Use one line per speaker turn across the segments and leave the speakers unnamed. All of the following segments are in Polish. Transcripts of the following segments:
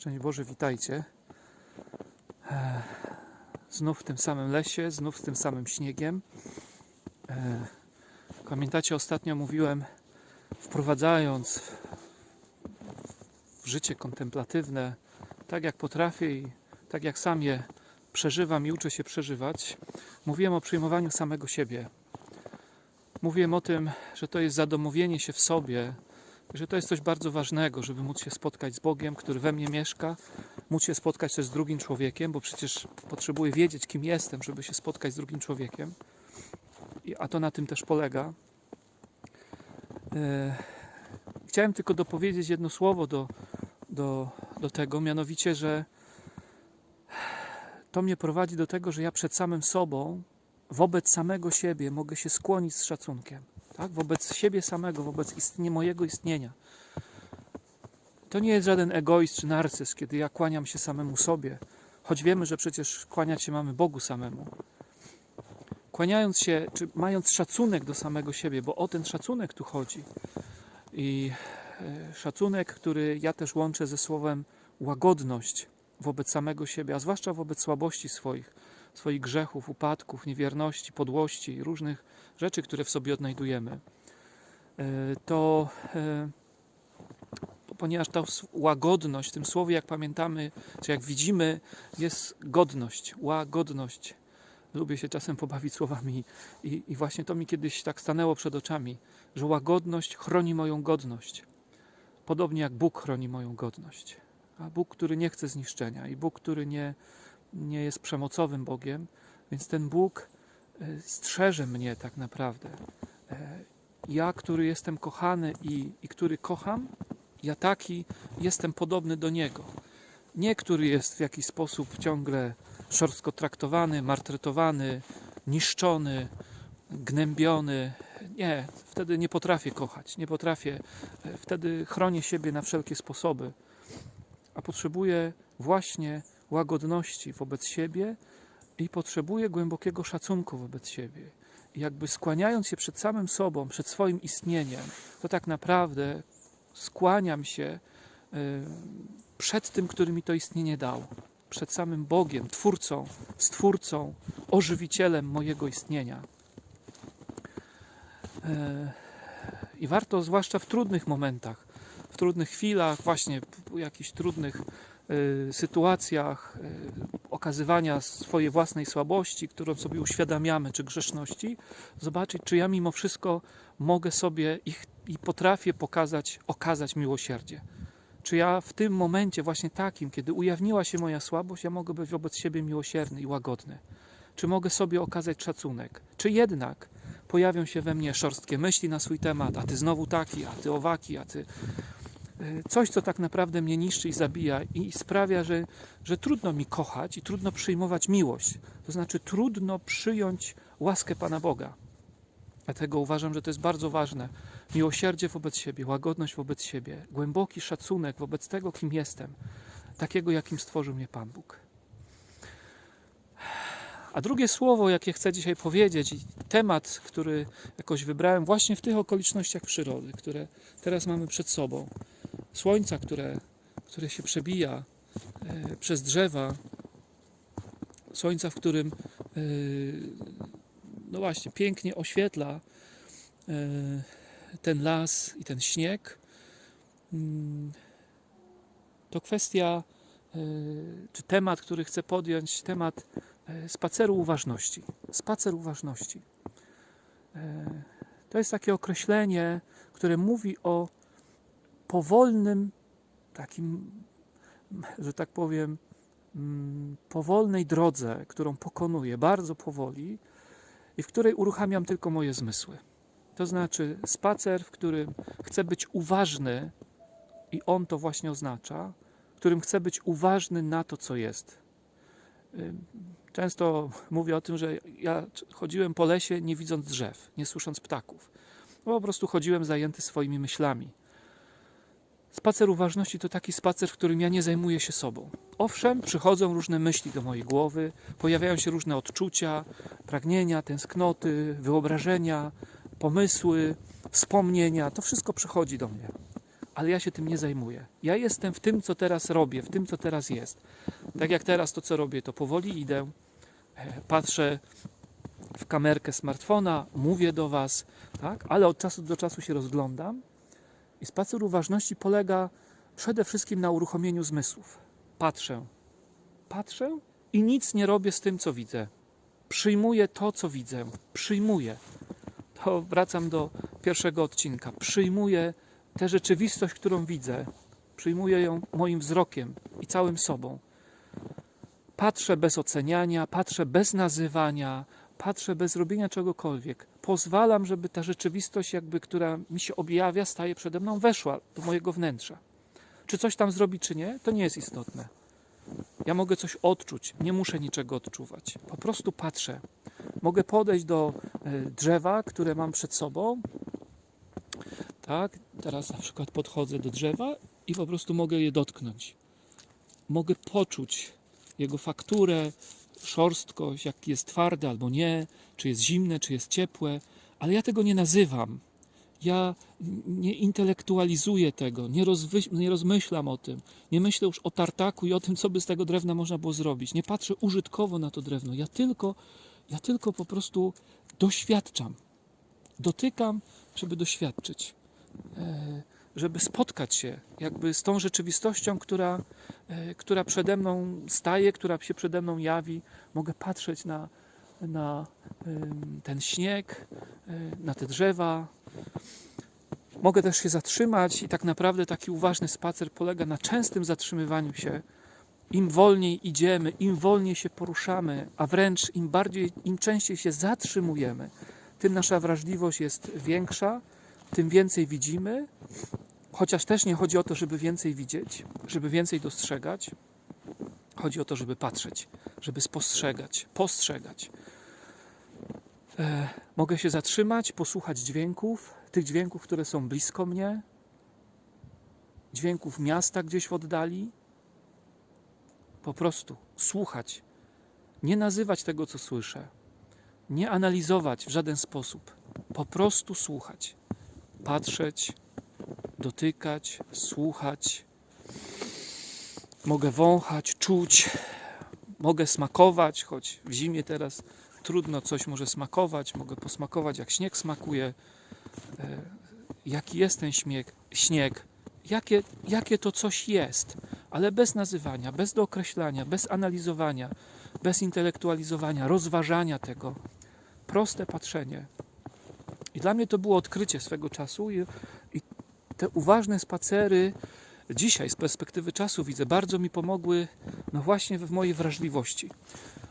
Szczęść Boże, witajcie. E, Znów w tym samym lesie, znów z tym samym śniegiem. E, Pamiętacie, ostatnio mówiłem, wprowadzając w życie kontemplatywne, tak jak potrafię i tak jak sam je przeżywam i uczę się przeżywać, mówiłem o przyjmowaniu samego siebie. Mówiłem o tym, że to jest zadomowienie się w sobie, że to jest coś bardzo ważnego, żeby móc się spotkać z Bogiem, który we mnie mieszka, móc się spotkać też z drugim człowiekiem, bo przecież potrzebuję wiedzieć, kim jestem, żeby się spotkać z drugim człowiekiem. A to na tym też polega. E, Chciałem tylko dopowiedzieć jedno słowo do, do, do tego, mianowicie, że to mnie prowadzi do tego, że ja przed samym sobą, wobec samego siebie mogę się skłonić z szacunkiem. Tak? Wobec siebie samego, wobec istnie, mojego istnienia. To nie jest żaden egoizm czy narcyz, kiedy ja kłaniam się samemu sobie, choć wiemy, że przecież kłaniać się mamy Bogu samemu. Kłaniając się, czy mając szacunek do samego siebie, bo o ten szacunek tu chodzi. I e, szacunek, który ja też łączę ze słowem łagodność wobec samego siebie, a zwłaszcza wobec słabości swoich, swoich grzechów, upadków, niewierności, podłości różnych rzeczy, które w sobie odnajdujemy. E, To e, ponieważ ta łagodność w tym słowie, jak pamiętamy, czy jak widzimy, jest godność, łagodność. Lubię się czasem pobawić słowami i, i właśnie to mi kiedyś tak stanęło przed oczami, że łagodność chroni moją godność. Podobnie jak Bóg chroni moją godność. A Bóg, który nie chce zniszczenia i Bóg, który nie, nie jest przemocowym Bogiem, więc ten Bóg e, strzeże mnie tak naprawdę. E, Ja, który jestem kochany i, i który kocham, ja taki jestem podobny do Niego. Nie, który jest w jakiś sposób ciągle szorstko traktowany, martretowany, niszczony, gnębiony. Nie, wtedy nie potrafię kochać, nie potrafię. e, Wtedy chronię siebie na wszelkie sposoby, a potrzebuję właśnie łagodności wobec siebie i potrzebuję głębokiego szacunku wobec siebie. Jakby skłaniając się przed samym sobą, przed swoim istnieniem, to tak naprawdę skłaniam się y, przed tym, który mi to istnienie dał. Przed samym Bogiem, Twórcą, Stwórcą, Ożywicielem mojego istnienia. E, I warto, zwłaszcza w trudnych momentach, w trudnych chwilach, właśnie w jakichś trudnych sytuacjach, y, okazywania swojej własnej słabości, którą sobie uświadamiamy, czy grzeszności, zobaczyć, czy ja mimo wszystko mogę sobie ich i potrafię pokazać, okazać miłosierdzie. Czy ja w tym momencie, właśnie takim, kiedy ujawniła się moja słabość, ja mogę być wobec siebie miłosierny i łagodny? Czy mogę sobie okazać szacunek? Czy jednak pojawią się we mnie szorstkie myśli na swój temat, a ty znowu taki, a ty owaki, a ty. Y, Coś, co tak naprawdę mnie niszczy i zabija i sprawia, że, że trudno mi kochać i trudno przyjmować miłość. To znaczy, trudno przyjąć łaskę Pana Boga. Dlatego uważam, że to jest bardzo ważne. Miłosierdzie wobec siebie, łagodność wobec siebie, głęboki szacunek wobec tego, kim jestem, takiego, jakim stworzył mnie Pan Bóg. A drugie słowo, jakie chcę dzisiaj powiedzieć, i temat, który jakoś wybrałem właśnie w tych okolicznościach przyrody, które teraz mamy przed sobą, słońca, które, które się przebija e, przez drzewa, słońca, w którym e, no właśnie pięknie oświetla e, ten las i ten śnieg, mm, to kwestia, czy temat, który chcę podjąć, temat spaceru uważności. Spacer uważności. To jest takie określenie, które mówi o powolnym, takim, że tak powiem, mm, powolnej drodze, którą pokonuję bardzo powoli i w której uruchamiam tylko moje zmysły. To znaczy spacer, w którym chcę być uważny i on to właśnie oznacza, w którym chcę być uważny na to, co jest. Często mówię o tym, że ja chodziłem po lesie nie widząc drzew, nie słysząc ptaków. Bo po prostu chodziłem zajęty swoimi myślami. Spacer uważności to taki spacer, w którym ja nie zajmuję się sobą. Owszem, przychodzą różne myśli do mojej głowy, pojawiają się różne odczucia, pragnienia, tęsknoty, wyobrażenia, pomysły, wspomnienia. To wszystko przychodzi do mnie. ale ja się tym nie zajmuję. Ja jestem w tym, co teraz robię, w tym, co teraz jest. Tak jak teraz to, co robię, to powoli idę, e, patrzę w kamerkę smartfona, mówię do Was, tak? ale od czasu do czasu się rozglądam. I spacer uważności polega przede wszystkim na uruchomieniu zmysłów. Patrzę, patrzę i nic nie robię z tym, co widzę. Przyjmuję to, co widzę. Przyjmuję. To wracam do pierwszego odcinka. Przyjmuję tę rzeczywistość, którą widzę. Przyjmuję ją moim wzrokiem i całym sobą. Patrzę bez oceniania, patrzę bez nazywania, patrzę bez robienia czegokolwiek. Pozwalam, żeby ta rzeczywistość, jakby, która mi się objawia, staje przede mną, weszła do mojego wnętrza. Czy coś tam zrobi, czy nie, to nie jest istotne. Ja mogę coś odczuć, nie muszę niczego odczuwać. Po prostu patrzę. Mogę podejść do e, drzewa, które mam przed sobą. Tak, teraz na przykład podchodzę do drzewa i po prostu mogę je dotknąć. Mogę poczuć jego fakturę, szorstkość, jak jest twarde albo nie, czy jest zimne, czy jest ciepłe, ale ja tego nie nazywam. Ja nie intelektualizuję tego, nie, nie rozmyślam o tym, nie myślę już o tartaku i o tym, co by z tego drewna można było zrobić. Nie patrzę użytkowo na to drewno. Ja tylko, ja tylko po prostu doświadczam. Dotykam, żeby doświadczyć. E, żeby spotkać się jakby z tą rzeczywistością, która, e, która przede mną staje, która się przede mną jawi. Mogę patrzeć na, na ten śnieg, e, na te drzewa. Mogę też się zatrzymać i tak naprawdę taki uważny spacer polega na częstym zatrzymywaniu się. Im wolniej idziemy, im wolniej się poruszamy, a wręcz im bardziej, im częściej się zatrzymujemy, tym nasza wrażliwość jest większa, tym więcej widzimy, chociaż też nie chodzi o to, żeby więcej widzieć, żeby więcej dostrzegać. Chodzi o to, żeby patrzeć, żeby spostrzegać, postrzegać. E, mogę się zatrzymać, posłuchać dźwięków, tych dźwięków, które są blisko mnie, dźwięków miasta gdzieś w oddali. Po prostu słuchać, nie nazywać tego, co słyszę, nie analizować w żaden sposób, po prostu słuchać, patrzeć, dotykać, słuchać. Mogę wąchać, czuć, mogę smakować, choć w zimie teraz trudno coś może smakować. Mogę posmakować, jak śnieg smakuje, e, jaki jest ten śnieg, śnieg jakie, jakie to coś jest, ale bez nazywania, bez dookreślania, bez analizowania, bez intelektualizowania, rozważania tego. Proste patrzenie. Dla mnie to było odkrycie swego czasu i, i te uważne spacery dzisiaj z perspektywy czasu widzę, bardzo mi pomogły no właśnie w mojej wrażliwości.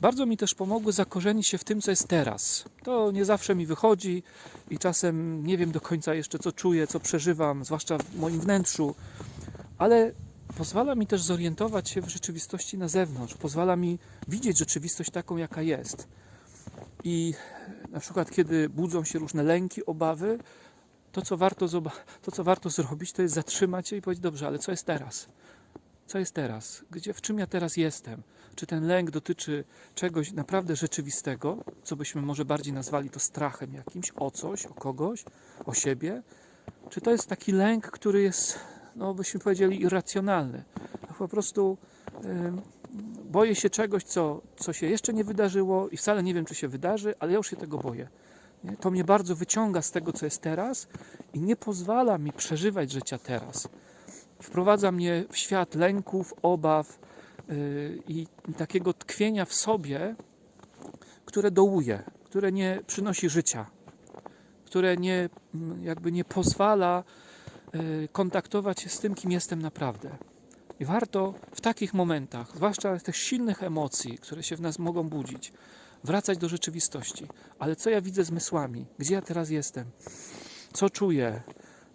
Bardzo mi też pomogły zakorzenić się w tym, co jest teraz. To nie zawsze mi wychodzi i czasem nie wiem do końca jeszcze, co czuję, co przeżywam, zwłaszcza w moim wnętrzu, ale pozwala mi też zorientować się w rzeczywistości na zewnątrz. Pozwala mi widzieć rzeczywistość taką, jaka jest. I na przykład, kiedy budzą się różne lęki, obawy, to co, warto, to, co warto zrobić, to jest zatrzymać się i powiedzieć: Dobrze, ale co jest teraz? Co jest teraz? Gdzie, w czym ja teraz jestem? Czy ten lęk dotyczy czegoś naprawdę rzeczywistego, co byśmy może bardziej nazwali to strachem jakimś, o coś, o kogoś, o siebie? Czy to jest taki lęk, który jest, no byśmy powiedzieli, irracjonalny? Po prostu ym, boję się czegoś, co, co się jeszcze nie wydarzyło i wcale nie wiem, czy się wydarzy, ale ja już się tego boję. Nie? To mnie bardzo wyciąga z tego, co jest teraz i nie pozwala mi przeżywać życia teraz. Wprowadza mnie w świat lęków, obaw yy, i takiego tkwienia w sobie, które dołuje, które nie przynosi życia, które nie, jakby nie pozwala yy, kontaktować się z tym, kim jestem naprawdę. I warto w takich momentach, zwłaszcza tych silnych emocji, które się w nas mogą budzić, wracać do rzeczywistości. Ale co ja widzę zmysłami? Gdzie ja teraz jestem? Co czuję?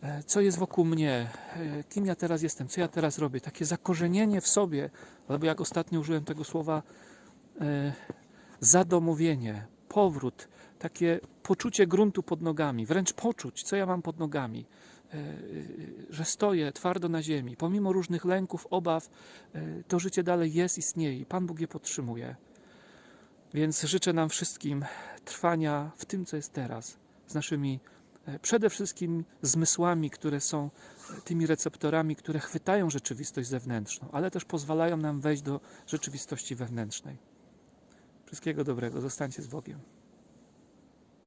E, Co jest wokół mnie? E, Kim ja teraz jestem? Co ja teraz robię? Takie zakorzenienie w sobie, albo jak ostatnio użyłem tego słowa, e, zadomowienie, powrót, takie poczucie gruntu pod nogami, wręcz poczuć, co ja mam pod nogami, że stoję twardo na ziemi. Pomimo różnych lęków, obaw, e, to życie dalej jest, istnieje i Pan Bóg je podtrzymuje. Więc życzę nam wszystkim trwania w tym, co jest teraz, z naszymi e, przede wszystkim zmysłami, które są tymi receptorami, które chwytają rzeczywistość zewnętrzną, ale też pozwalają nam wejść do rzeczywistości wewnętrznej. Wszystkiego dobrego, zostańcie z Bogiem.